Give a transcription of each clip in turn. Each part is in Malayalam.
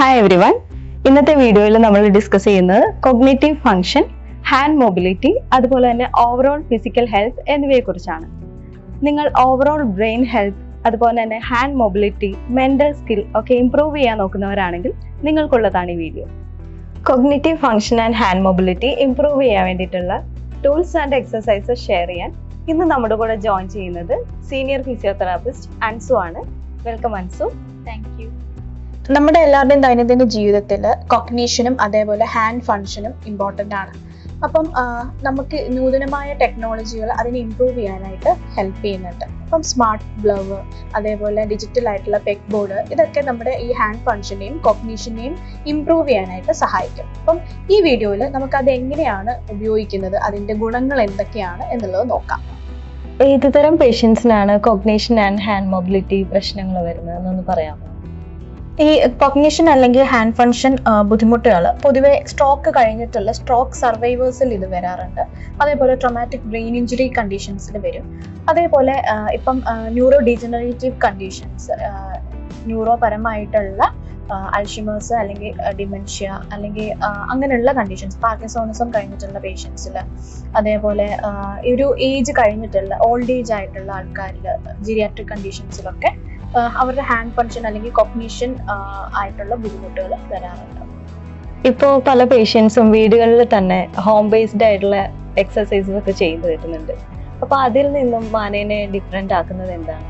ഹായ് എവരി വൺ ഇന്നത്തെ വീഡിയോയിൽ നമ്മൾ ഡിസ്കസ് ചെയ്യുന്നത് കൊഗ്നേറ്റീവ് ഫംഗ്ഷൻ ഹാൻഡ് മൊബിലിറ്റി അതുപോലെ തന്നെ ഓവറോൾ ഫിസിക്കൽ ഹെൽത്ത് എന്നിവയെ കുറിച്ചാണ് നിങ്ങൾ ഓവറോൾ ബ്രെയിൻ ഹെൽത്ത് അതുപോലെ തന്നെ ഹാൻഡ് മൊബിലിറ്റി മെന്റൽ സ്കിൽ ഒക്കെ ഇംപ്രൂവ് ചെയ്യാൻ നോക്കുന്നവരാണെങ്കിൽ നിങ്ങൾക്കുള്ളതാണ് ഈ video cognitive function and hand mobility improve ചെയ്യാൻ വേണ്ടിയിട്ടുള്ള ടൂൾസ് ആൻഡ് എക്സസൈസസ് ഷെയർ ചെയ്യാൻ ഇന്ന് നമ്മുടെ കൂടെ ജോയിൻ ചെയ്യുന്നത് സീനിയർ ഫിസിയോതെറാപ്പിസ്റ്റ് അൻസു ആണ്. വെൽക്കം അൻസു. താങ്ക് യു നമ്മുടെ എല്ലാവരുടെയും ദൈനംദിന ജീവിതത്തിൽ കൊഗ്നീഷനും അതേപോലെ ഹാൻഡ് ഫങ്ഷനും ഇമ്പോർട്ടന്റ് ആണ്. അപ്പം നമുക്ക് നൂതനമായ ടെക്നോളജികൾ അതിനെ ഇമ്പ്രൂവ് ചെയ്യാനായിട്ട് ഹെൽപ്പ് ചെയ്യുന്നുണ്ട്. അപ്പം സ്മാർട്ട് ഗ്ലവ് അതേപോലെ ഡിജിറ്റൽ ആയിട്ടുള്ള പെക്ക് ബോർഡ് ഇതൊക്കെ നമ്മുടെ ഈ ഹാൻഡ് ഫങ്ഷനെയും കൊഗ്നീഷനെയും ഇമ്പ്രൂവ് ചെയ്യാനായിട്ട് സഹായിക്കും. അപ്പം ഈ വീഡിയോയിൽ നമുക്ക് അത് എങ്ങനെയാണ് ഉപയോഗിക്കുന്നത് അതിന്റെ ഗുണങ്ങൾ എന്തൊക്കെയാണ് എന്നുള്ളത് നോക്കാം. ഏത് തരം പേഷ്യൻസിനാണ് കൊഗ്നേഷൻ ആൻഡ് ഹാൻഡ് മൊബിലിറ്റി പ്രശ്നങ്ങൾ വരുന്നത് എന്നൊന്ന് പറയാമോ? ഈ കൊഗ്നിഷൻ അല്ലെങ്കിൽ ഹാൻഡ് ഫങ്ഷൻ ബുദ്ധിമുട്ടുകൾ പൊതുവെ സ്ട്രോക്ക് കഴിഞ്ഞിട്ടുള്ള സ്ട്രോക്ക് സർവൈവേഴ്സിൽ ഇത് വരാറുണ്ട്. അതേപോലെ ട്രൊമാറ്റിക് ബ്രെയിൻ ഇഞ്ചുറി കണ്ടീഷൻസിൽ വരും. അതേപോലെ ഇപ്പം ന്യൂറോ ഡീജനറേറ്റീവ് കണ്ടീഷൻസ് ന്യൂറോ പരമായിട്ടുള്ള അൾഷിമേഴ്സ് അല്ലെങ്കിൽ ഡിമെൻഷ്യ അല്ലെങ്കിൽ അങ്ങനെയുള്ള കണ്ടീഷൻസ് പാർക്കിസോണിസം കഴിഞ്ഞിട്ടുള്ള പേഷ്യൻസിൽ അതേപോലെ ഒരു ഏജ് കഴിഞ്ഞിട്ടുള്ള ഓൾഡ് ഏജ് ആയിട്ടുള്ള ആൾക്കാരിൽ ജിരിയാട്രിക് കണ്ടീഷൻസിലൊക്കെ അവരുടെ ഹാൻഡ് ഫങ്ഷൻ അല്ലെങ്കിൽ കൊഗ്നീഷൻ ആയിട്ടുള്ള ബുദ്ധിമുട്ടുകൾ വരാറുണ്ട്. ഇപ്പോൾ പല പേഷ്യൻസും വീടുകളിൽ തന്നെ ഹോം ബേസ്ഡ് ആയിട്ടുള്ള എക്സസൈസും ഒക്കെ ചെയ്തു വരുന്നുണ്ട്. അപ്പൊ അതിൽ നിന്നും മാനേനെ ഡിഫറെന്റ് ആക്കുന്നത് എന്താണ്?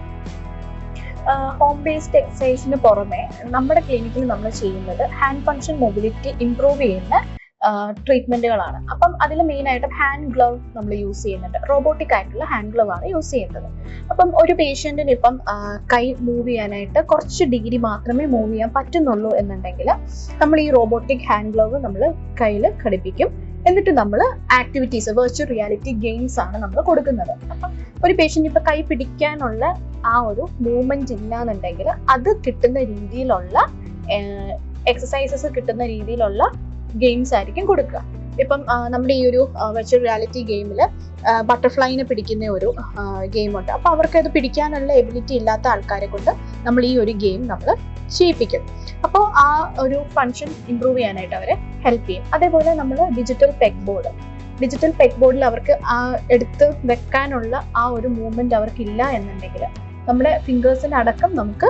ഹോം ബേസ്ഡ് എക്സസൈസിന് പുറമെ നമ്മുടെ ക്ലിനിക്കിൽ നമ്മൾ ചെയ്യുന്നത് ഹാൻഡ് ഫങ്ഷൻ മൊബിലിറ്റി ഇംപ്രൂവ് ചെയ്യുന്ന ട്രീറ്റ്മെന്റുകളാണ് അപ്പം അതിൽ മെയിൻ ആയിട്ട് ഹാൻഡ് ഗ്ലവ് നമ്മൾ യൂസ് ചെയ്യുന്നുണ്ട്. റോബോട്ടിക് ആയിട്ടുള്ള ഹാൻഡ് ഗ്ലവ് ആണ് യൂസ് ചെയ്യുന്നത്. അപ്പം ഒരു പേഷ്യന്റിന് ഇപ്പം കൈ മൂവ് ചെയ്യാനായിട്ട് കുറച്ച് ഡിഗ്രി മാത്രമേ മൂവ് ചെയ്യാൻ പറ്റുന്നുള്ളൂ എന്നുണ്ടെങ്കിൽ നമ്മൾ ഈ റോബോട്ടിക് ഹാൻഡ് ഗ്ലവ് നമ്മൾ കയ്യിൽ ഘടിപ്പിക്കും. എന്നിട്ട് നമ്മൾ ആക്ടിവിറ്റീസ് വെർച്വൽ റിയാലിറ്റി ഗെയിംസ് ആണ് നമ്മൾ കൊടുക്കുന്നത്. അപ്പം ഒരു പേഷ്യന്റ് ഇപ്പം കൈ പിടിക്കാനുള്ള ആ ഒരു മൂവ്മെന്റ് ഇല്ലാന്നുണ്ടെങ്കിൽ അത് കിട്ടുന്ന രീതിയിലുള്ള എക്സസൈസസ് കിട്ടുന്ന രീതിയിലുള്ള ഗെയിംസ് ആയിരിക്കും കൊടുക്കുക. ഇപ്പം നമ്മുടെ ഈ ഒരു വെർച്വൽ റിയാലിറ്റി ഗെയിമിൽ ബട്ടർഫ്ലൈനെ പിടിക്കുന്ന ഒരു ഗെയിമുണ്ട് അപ്പോൾ അവർക്ക് അത് പിടിക്കാനുള്ള എബിലിറ്റി ഇല്ലാത്ത ആൾക്കാരെ കൊണ്ട് നമ്മൾ ഈ ഒരു ഗെയിം നമ്മൾ ചെയ്യിപ്പിക്കും. അപ്പോൾ ആ ഒരു ഫങ്ഷൻ ഇമ്പ്രൂവ് ചെയ്യാനായിട്ട് അവരെ ഹെൽപ്പ് ചെയ്യും. അതേപോലെ നമ്മൾ digital peg board digital peg ബോർഡിൽ അവർക്ക് ആ എടുത്ത് വെക്കാനുള്ള ആ ഒരു മൂവ്മെന്റ് അവർക്കില്ല എന്നുണ്ടെങ്കിൽ നമ്മുടെ ഫിംഗേഴ്സിന് അടക്കം നമുക്ക്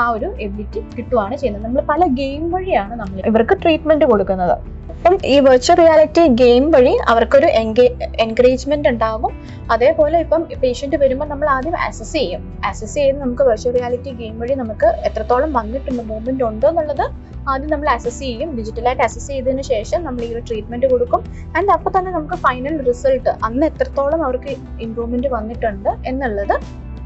ആ ഒരു എബിലിറ്റി കിട്ടുവാണ് ചെയ്യുന്നത്. നമ്മൾ പല ഗെയിം വഴിയാണ് നമ്മൾ ഇവർക്ക് ട്രീറ്റ്മെന്റ് കൊടുക്കുന്നത്. അപ്പം ഈ വെർച്വൽ റിയാലിറ്റി ഗെയിം വഴി അവർക്കൊരു എൻകറേജ്മെന്റ് ഉണ്ടാകും അതേപോലെ ഇപ്പം പേഷ്യന്റ് വരുമ്പോൾ നമ്മൾ ആദ്യം അസസ് ചെയ്യും. അസസ് ചെയ്ത് നമുക്ക് വെർച്വൽ റിയാലിറ്റി ഗെയിം വഴി നമുക്ക് എത്രത്തോളം വന്നിട്ടുണ്ട് മൂവ്മെന്റ് ഉണ്ടോ എന്നുള്ളത് ആദ്യം നമ്മൾ അസസ് ചെയ്യും. ഡിജിറ്റലായിട്ട് അസസ് ചെയ്തതിന് ശേഷം നമ്മൾ ഈ ഒരു ട്രീറ്റ്മെന്റ് കൊടുക്കും. ആൻഡ് അപ്പൊ തന്നെ നമുക്ക് ഫൈനൽ റിസൾട്ട് അന്ന് എത്രത്തോളം അവർക്ക് ഇമ്പ്രൂവ്മെന്റ് വന്നിട്ടുണ്ട് എന്നുള്ളത്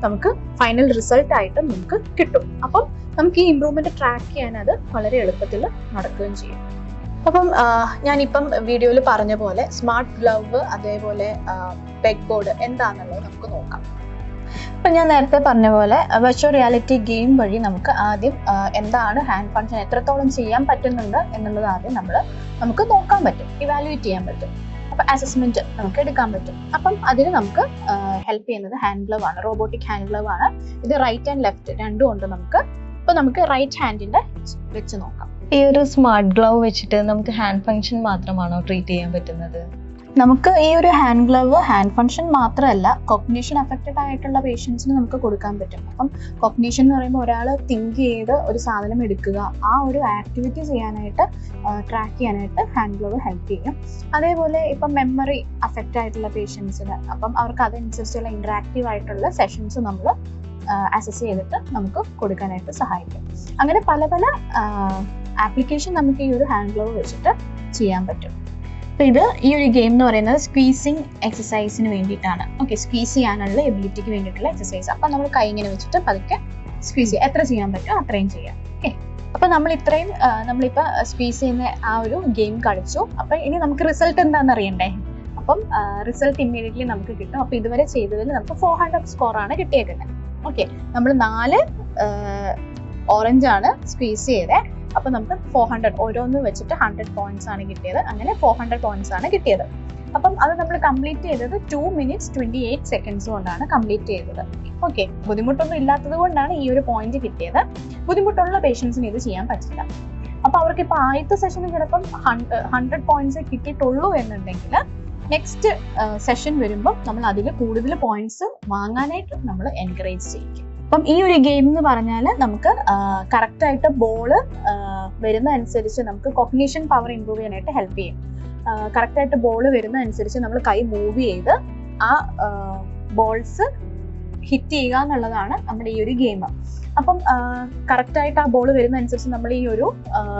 നമുക്ക് ഫൈനൽ റിസൾട്ട് ആയിട്ട് നമുക്ക് കിട്ടും. അപ്പം നമുക്ക് ഈ ഇമ്പ്രൂവ്മെന്റ് ട്രാക്ക് ചെയ്യാൻ അത് വളരെ എളുപ്പത്തിൽ നടക്കുകയും ചെയ്യും. അപ്പം ഞാനിപ്പം വീഡിയോയിൽ പറഞ്ഞ പോലെ സ്മാർട്ട് ഗ്ലവ് അതേപോലെ പെഗ് ബോർഡ് എന്താണെന്നുള്ളത് നമുക്ക് നോക്കാം. അപ്പൊ ഞാൻ നേരത്തെ പറഞ്ഞ പോലെ വെർച്വൽ റിയാലിറ്റി ഗെയിം വഴി നമുക്ക് ആദ്യം എന്താണ് ഹാൻഡ് ഫങ്ഷൻ എത്രത്തോളം ചെയ്യാൻ പറ്റുന്നുണ്ട് എന്നുള്ളത് ആദ്യം നമ്മൾ നമുക്ക് നോക്കാൻ പറ്റും. ഇവാലുവേറ്റ് ചെയ്യാൻ പറ്റും. അപ്പം അസസ്മെന്റ് നമുക്ക് എടുക്കാൻ പറ്റും. അപ്പം അതിന് നമുക്ക് ഹെൽപ്പ് ചെയ്യുന്നത് ഹാൻഡ് ഗ്ലവ് ആണ് റോബോട്ടിക് ഹാൻഡ് ഗ്ലവ് ആണ്. ഇത് റൈറ്റ് ആൻഡ് ലെഫ്റ്റ് രണ്ടും ഉണ്ട് നമുക്ക്. ഇപ്പൊ നമുക്ക് റൈറ്റ് ഹാൻഡിന്റെ വെച്ച് നോക്കാം. ഈ ഒരു സ്മാർട്ട് ഗ്ലൗ വെച്ചിട്ട് നമുക്ക് ഹാൻഡ് ഫങ്ഷൻ മാത്രമാണോ ട്രീറ്റ് ചെയ്യാൻ പറ്റുന്നത്? നമുക്ക് ഈ ഒരു ഹാൻഡ് ഗ്ലവ് ഹാൻഡ് ഫങ്ഷൻ മാത്രമല്ല കോഗ്നീഷൻ അഫക്റ്റഡ് ആയിട്ടുള്ള പേഷ്യൻസിന് നമുക്ക് കൊടുക്കാൻ പറ്റും. അപ്പം കോഗ്നീഷൻ എന്ന് പറയുമ്പോൾ ഒരാൾ തിങ്ക് ചെയ്ത് ഒരു സാധനം എടുക്കുക. ആ ഒരു ആക്ടിവിറ്റി ചെയ്യാനായിട്ട് ട്രാക്ക് ചെയ്യാനായിട്ട് ഹാൻഡ് ഗ്ലവ് ഹെൽപ്പ് ചെയ്യും. അതേപോലെ ഇപ്പം മെമ്മറി അഫക്റ്റ് ആയിട്ടുള്ള പേഷ്യൻസിന് അപ്പം അവർക്ക് അതനുസരിച്ചുള്ള ഇൻട്രാക്റ്റീവ് ആയിട്ടുള്ള സെഷൻസ് നമ്മൾ അസസ് ചെയ്തിട്ട് നമുക്ക് കൊടുക്കാനായിട്ട് സഹായിക്കും. അങ്ങനെ പല പല ആപ്ലിക്കേഷൻ നമുക്ക് ഈ ഒരു ഹാൻഡ് ഗ്ലവ് വെച്ചിട്ട് ചെയ്യാൻ പറ്റും. അപ്പൊ ഇത് ഈ ഒരു ഗെയിം എന്ന് പറയുന്നത് സ്ക്വീസിങ് എക്സസൈസിന് വേണ്ടിയിട്ടാണ്. ഓക്കെ സ്ക്വീസ് ചെയ്യാനുള്ള എബിലിറ്റിക്ക് വേണ്ടിയിട്ടുള്ള എക്സസൈസ് അപ്പൊ നമ്മൾ കൈ ഇങ്ങനെ വെച്ചിട്ട് പതുക്കെ സ്ക്വീസ് ചെയ്യാം എത്ര ചെയ്യാൻ പറ്റും അത്രയും ചെയ്യാം ഓക്കെ അപ്പൊ നമ്മൾ ഇത്രയും നമ്മളിപ്പോൾ നമ്മളിപ്പോ സ്ക്വീസ് ചെയ്യുന്ന ആ ഒരു ഗെയിം കളിച്ചു. അപ്പൊ ഇനി നമുക്ക് റിസൾട്ട് എന്താണെന്ന് അറിയണ്ടേ? അപ്പം റിസൾട്ട് ഇമ്മീഡിയറ്റ്ലി നമുക്ക് കിട്ടും. അപ്പൊ ഇതുവരെ ചെയ്തതിൽ നമുക്ക് ഫോർ ഹൺഡ്രഡ് ആണ് കിട്ടിയേക്കുന്നത്. ഓക്കെ നമ്മൾ നാല് ഓറഞ്ച് ആണ് സ്ക്വീസ് ചെയ്തത് അപ്പൊ നമുക്ക് ഫോർ ഹൺഡ്രഡ് ഓരോന്ന് വെച്ചിട്ട് ഹൺഡ്രഡ് പോയിന്റ്സ് ആണ് കിട്ടിയത്. അങ്ങനെ ഫോർ ഹൺഡ്രഡ് പോയിന്റ്സ് ആണ് കിട്ടിയത്. അപ്പം അത് നമ്മൾ കംപ്ലീറ്റ് ചെയ്തത് two minutes twenty eight seconds കൊണ്ടാണ് കംപ്ലീറ്റ് ചെയ്തത്. ഓക്കെ ബുദ്ധിമുട്ടൊന്നും ഇല്ലാത്തത് കൊണ്ടാണ് ഈ ഒരു പോയിന്റ് കിട്ടിയത്. ബുദ്ധിമുട്ടുള്ള പേഷ്യൻസിന് ഇത് ചെയ്യാൻ പറ്റില്ല. അപ്പൊ അവർക്ക് ഇപ്പൊ ആദ്യത്തെ സെഷന് ചിലപ്പം ഹൺഡ്രഡ് പോയിന്റ്സ് കിട്ടിയിട്ടുള്ളൂ എന്നുണ്ടെങ്കിൽ നെക്സ്റ്റ് സെഷൻ വരുമ്പോൾ നമ്മൾ അതിൽ കൂടുതൽ പോയിന്റ്സ് വാങ്ങാനായിട്ട് നമ്മൾ എൻകറേജ് ചെയ്യിക്കും. അപ്പം ഈ ഒരു ഗെയിം എന്ന് പറഞ്ഞാൽ നമുക്ക് കറക്റ്റായിട്ട് ബോൾ വരുന്ന അനുസരിച്ച് നമുക്ക് കൊഗ്നീഷൻ പവർ ഇമ്പ്രൂവ് ചെയ്യാനായിട്ട് ഹെൽപ്പ് ചെയ്യും. കറക്റ്റായിട്ട് ബോൾ വരുന്ന അനുസരിച്ച് നമ്മൾ കൈ മൂവ് ചെയ്ത് ആ ബോൾസ് ഹിറ്റ് ചെയ്യുക എന്നുള്ളതാണ് നമ്മുടെ ഈ ഒരു ഗെയിം അപ്പം കറക്റ്റായിട്ട് ആ ബോൾ വരുന്ന അനുസരിച്ച് നമ്മൾ ഈ ഒരു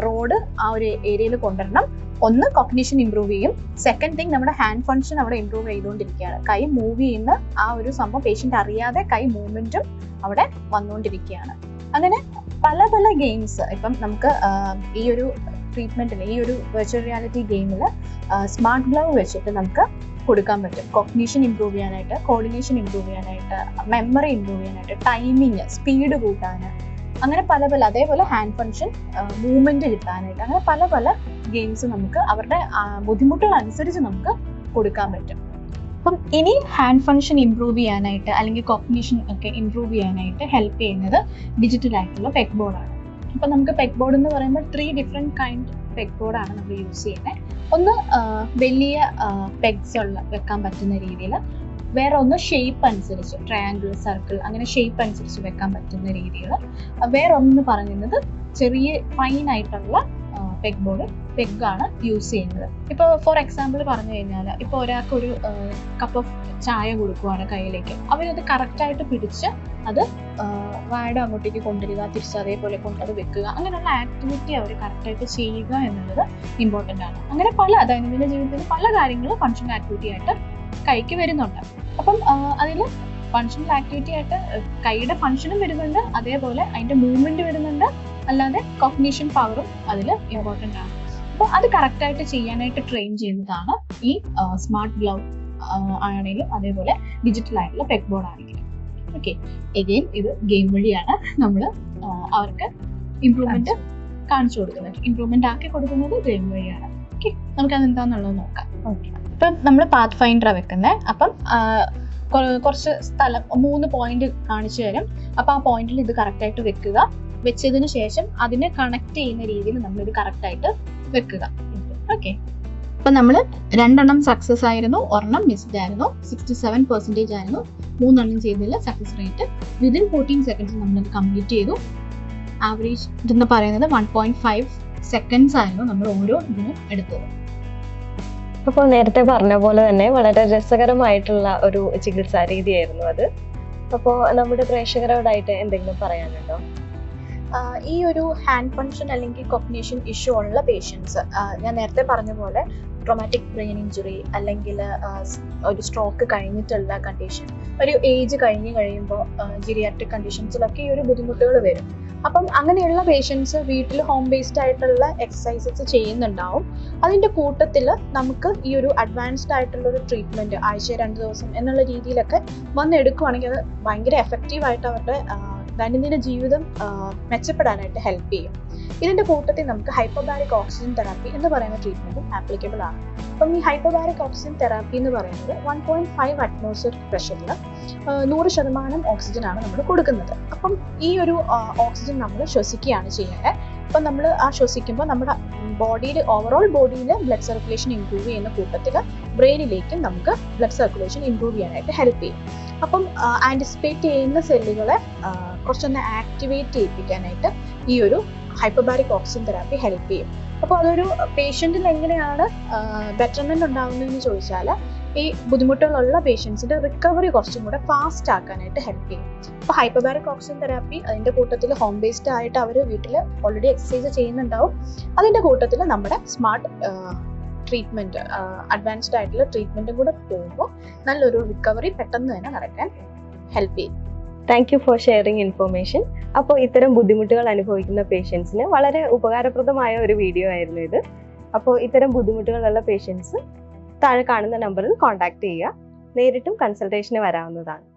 റോഡ് ആ ഒരു ഏരിയയിൽ കൊണ്ടുവരണം. ഒന്ന് കോഗ്നിഷൻ ഇമ്പ്രൂവ് ചെയ്യും. സെക്കൻഡ് തിങ് നമ്മുടെ ഹാൻഡ് ഫങ്ഷൻ അവിടെ ഇമ്പ്രൂവ് ചെയ്തുകൊണ്ടിരിക്കുകയാണ്. കൈ മൂവ് ചെയ്യുന്ന ആ ഒരു സംഭവം പേഷ്യന്റ് അറിയാതെ കൈ മൂവ്മെന്റും അവിടെ വന്നുകൊണ്ടിരിക്കുകയാണ്. അങ്ങനെ പല പല ഗെയിംസ് ഇപ്പം നമുക്ക് ഈ ഒരു ട്രീറ്റ്മെന്റിൽ ഈ ഒരു വെർച്വൽ റിയാലിറ്റി ഗെയിമിൽ സ്മാർട്ട് ഗ്ലൗ വെച്ചിട്ട് നമുക്ക് കൊടുക്കാൻ പറ്റും. കോഗ്നീഷൻ ഇമ്പ്രൂവ് ചെയ്യാനായിട്ട് കോർഡിനേഷൻ ഇമ്പ്രൂവ് ചെയ്യാനായിട്ട് മെമ്മറി ഇമ്പ്രൂവ് ചെയ്യാനായിട്ട് ടൈമിങ് സ്പീഡ് കൂട്ടാൻ അങ്ങനെ പല പല അതേപോലെ ഹാൻഡ് ഫങ്ഷൻ മൂവ്മെന്റ് കിട്ടാനായിട്ട് അങ്ങനെ പല പല ഗെയിംസ് നമുക്ക് അവരുടെ ബുദ്ധിമുട്ടുകൾ അനുസരിച്ച് നമുക്ക് കൊടുക്കാൻ പറ്റും. അപ്പം ഇനി ഹാൻഡ് ഫങ്ഷൻ ഇമ്പ്രൂവ് ചെയ്യാനായിട്ട് അല്ലെങ്കിൽ കോഗ്നീഷൻ ഒക്കെ ഇമ്പ്രൂവ് ചെയ്യാനായിട്ട് ഹെൽപ്പ് ചെയ്യുന്നത് ഡിജിറ്റൽ ആയിട്ടുള്ള പെക്ക് ബോർഡാണ് അപ്പം നമുക്ക് പെക്ക് ബോർഡ് എന്ന് പറയുമ്പോൾ ത്രീ ഡിഫറെന്റ് കൈൻഡ് പെഗ് ബോർഡാണ് നമ്മൾ യൂസ് ചെയ്യുന്നത്. ഒന്ന് വലിയ പെഗ്സ് ഉള്ള വെക്കാൻ പറ്റുന്ന രീതിയിൽ വേറെ ഒന്ന് ഷേപ്പ് അനുസരിച്ച് ട്രയാങ്കിൾ സർക്കിൾ അങ്ങനെ ഷേപ്പ് അനുസരിച്ച് വെക്കാൻ പറ്റുന്ന രീതിയിൽ. വേറെ ഒന്ന് പറയുന്നത് ചെറിയ ഫൈൻ ആയിട്ടുള്ള പെഗ് ബോർഡ് പെഗാണ് യൂസ് ചെയ്യുന്നത്. ഇപ്പോൾ ഫോർ എക്സാമ്പിൾ പറഞ്ഞു കഴിഞ്ഞാൽ ഇപ്പോൾ ഒരാൾക്ക് ഒരു കപ്പ് ഓഫ് ചായ കൊടുക്കുവാണ് കയ്യിലേക്ക്. അവരത് കറക്റ്റായിട്ട് പിടിച്ച് അത് വായുടെ അങ്ങോട്ടേക്ക് കൊണ്ടുവരിക തിരിച്ച് അതേപോലെ കൊണ്ടത് വെക്കുക. അങ്ങനെയുള്ള ആക്ടിവിറ്റി അവർ കറക്റ്റായിട്ട് ചെയ്യുക എന്നുള്ളത് ഇമ്പോർട്ടന്റ് ആണ്. അങ്ങനെ പല ദൈനംദിന ജീവിതത്തിൽ പല കാര്യങ്ങളും ഫങ്ഷണൽ ആക്ടിവിറ്റി ആയിട്ട് കൈക്ക് വരുന്നുണ്ട്. അപ്പം അതിൽ ഫങ്ഷണൽ ആക്ടിവിറ്റി ആയിട്ട് കൈയുടെ ഫങ്ഷനും വരുന്നുണ്ട്. അതേപോലെ അതിന്റെ മൂവ്മെന്റ് വരുന്നുണ്ട്. അല്ലാതെ കോഗ്നീഷൻ പവറും അതിൽ ഇമ്പോർട്ടന്റ് ആണ്. അപ്പോൾ അത് കറക്റ്റായിട്ട് ചെയ്യാനായിട്ട് ട്രെയിൻ ചെയ്യുന്നതാണ് ഈ സ്മാർട്ട് ഗ്ലൗ ആണെങ്കിലും അതേപോലെ ഡിജിറ്റൽ ആയിട്ടുള്ള പെക് ബോർഡ് ആണെങ്കിലും. ഓക്കെ എഗെയിൻ ഇത് ഗെയിം വഴിയാണ് നമ്മൾ അവർക്ക് ഇമ്പ്രൂവ്മെന്റ് കാണിച്ചു. കൊടുക്കുന്നത്. ഇമ്പ്രൂവ്മെന്റ് ആക്കി കൊടുക്കുന്നത് ഗെയിം വഴിയാണ്. ഓക്കെ നമുക്ക് അത് എന്താണെന്നുള്ളത് നോക്കാം. ഓക്കെ ഇപ്പം നമ്മൾ പാത്ത് ഫൈൻഡറാണ് വെക്കുന്നത് അപ്പം കുറച്ച് സ്ഥലം മൂന്ന് പോയിന്റ് കാണിച്ചു തരും. അപ്പൊ ആ പോയിന്റിൽ ഇത് കറക്റ്റായിട്ട് വെക്കുക. വെച്ചതിന് ശേഷം അതിനെ കണക്ട് ചെയ്യുന്ന രീതിയിൽ നമ്മൾ ഇത് കറക്റ്റായിട്ട് വെക്കുക. ഓക്കെ. അപ്പൊ നമ്മൾ രണ്ടെണ്ണം സക്സസ് ആയിരുന്നു ഒരെണ്ണം മിസ്ഡ് ആയിരുന്നു സിക്സ്റ്റി സെവൻ പെർസെന്റേജ് ആയിരുന്നു. മൂന്നെണ്ണം ചെയ്തില്ല success rate within fourteen seconds നമ്മളത് കംപ്ലീറ്റ് ചെയ്തു. ആവറേജ് ഇതെന്ന് പറയുന്നത് വൺ പോയിന്റ് ഫൈവ് സെക്കൻഡ്സ് ആയിരുന്നു നമ്മൾ ഓരോ ഇതിനും എടുത്തത്. അപ്പോൾ നേരത്തെ പറഞ്ഞ പോലെ തന്നെ വളരെ രസകരമായിട്ടുള്ള ഒരു ചികിത്സാ രീതിയായിരുന്നു അത്. അപ്പോൾ നമ്മുടെ പ്രേക്ഷകരോടായിട്ട് എന്തെങ്കിലും പറയാനുണ്ടോ? ഈ ഒരു ഹാൻഡ് ഫങ്ഷൻ അല്ലെങ്കിൽ കൊഗ്നേഷൻ ഇഷ്യൂ ഉള്ള പേഷ്യൻസ് ഞാൻ നേരത്തെ പറഞ്ഞ പോലെ ട്രോമാറ്റിക് ബ്രെയിൻ ഇഞ്ചുറി അല്ലെങ്കിൽ ഒരു സ്ട്രോക്ക് കഴിഞ്ഞിട്ടുള്ള കണ്ടീഷൻ ഒരു ഏജ് കഴിഞ്ഞ് കഴിയുമ്പോൾ ജിറിയാട്രിക് കണ്ടീഷൻസിലൊക്കെ ഈ ഒരു ബുദ്ധിമുട്ടുകൾ വരും. അപ്പം അങ്ങനെയുള്ള പേഷ്യൻസ് വീട്ടിൽ ഹോം ബേസ്ഡ് ആയിട്ടുള്ള എക്സസൈസസ് ചെയ്യുന്നുണ്ടാവും. അതിന്റെ കൂട്ടത്തിൽ നമുക്ക് ഈ ഒരു അഡ്വാൻസ്ഡ് ആയിട്ടുള്ള ഒരു ട്രീറ്റ്മെന്റ് ആഴ്ച രണ്ട് ദിവസം എന്നുള്ള രീതിയിലൊക്കെ വന്നെടുക്കുവാണെങ്കിൽ അത് ഭയങ്കര എഫക്റ്റീവായിട്ട് അവരുടെ ദൈനംദിന ജീവിതം മെച്ചപ്പെടാനായിട്ട് ഹെൽപ്പ് ചെയ്യും. ഇതിന്റെ കൂട്ടത്തിൽ നമുക്ക് ഹൈപ്പോബാരിക് ഓക്സിജൻ തെറാപ്പി എന്ന് പറയുന്ന ട്രീറ്റ്മെന്റും ആപ്ലിക്കബിൾ ആണ്. അപ്പം ഈ ഹൈപ്പോബാരിക് ഓക്സിജൻ തെറാപ്പി എന്ന് പറയുന്നത് വൺ പോയിന്റ് ഫൈവ് അറ്റ്മോസ്ഫിയർ പ്രഷറിൽ നൂറ് ശതമാനം ഓക്സിജൻ ആണ് നമ്മൾ കൊടുക്കുന്നത്. അപ്പം ഈ ഒരു ഓക്സിജൻ നമ്മൾ ശ്വസിക്കുകയാണ് ചെയ്യുന്നത്. അപ്പം നമ്മൾ ആ ശ്വസിക്കുമ്പോൾ നമ്മുടെ ബോഡിയിൽ ഓവറോൾ ബോഡിയിൽ ബ്ലഡ് സർക്കുലേഷൻ ഇമ്പ്രൂവ് ചെയ്യുന്ന കൂട്ടത്തിൽ ബ്രെയിനിലേക്കും നമുക്ക് ബ്ലഡ് സർക്കുലേഷൻ ഇമ്പ്രൂവ് ചെയ്യാനായിട്ട് ഹെൽപ്പ് ചെയ്യും. അപ്പം ആന്റിസിപ്പേറ്റ് ചെയ്യുന്ന സെല്ലുകളെ കുറച്ചൊന്ന് ആക്ടിവേറ്റ് ചെയ്യിപ്പിക്കാനായിട്ട് ഈ ഒരു ഹൈപ്പബാരിക് ഓക്സിജൻ തെറാപ്പി ഹെൽപ്പ് ചെയ്യും. അപ്പോൾ അതൊരു പേഷ്യന്റിൽ എങ്ങനെയാണ് ബെറ്റർമെന്റ് ഉണ്ടാകുന്നതെന്ന് ചോദിച്ചാൽ ഈ ബുദ്ധിമുട്ടുകളുള്ള പേഷ്യൻസിന്റെ റിക്കവറി കുറച്ചും കൂടെ ഫാസ്റ്റ് ആക്കാനായിട്ട് ഹെൽപ്പ് ചെയ്യും. അപ്പോൾ ഹൈപ്പബാരിക് ഓക്സിജൻ തെറാപ്പി അതിന്റെ കൂട്ടത്തിൽ ഹോം ബേസ്ഡ് ആയിട്ട് അവർ വീട്ടിൽ ഓൾറെഡി എക്സസൈസ് ചെയ്യുന്നുണ്ടാവും. അതിന്റെ കൂട്ടത്തിൽ നമ്മുടെ സ്മാർട്ട് ട്രീറ്റ്മെന്റ് അഡ്വാൻസ്ഡ് ആയിട്ടുള്ള ട്രീറ്റ്മെന്റും കൂടെ പോകുമ്പോൾ നല്ലൊരു റിക്കവറി പെട്ടെന്ന് തന്നെ നടക്കാൻ ഹെൽപ്പ് ചെയ്യും. Thank you for sharing information അപ്പോൾ ഇത്തരം ബുദ്ധിമുട്ടുകൾ അനുഭവിക്കുന്ന പേഷ്യൻസിന് വളരെ ഉപകാരപ്രദമായ ഒരു വീഡിയോ ആയിരുന്നു ഇത്. അപ്പോൾ ഇത്തരം ബുദ്ധിമുട്ടുകളുള്ള പേഷ്യൻസ് താഴെ കാണുന്ന നമ്പറിൽ കോൺടാക്ട് ചെയ്യുക. നേരിട്ടും കൺസൾട്ടേഷന് വരാവുന്നതാണ്.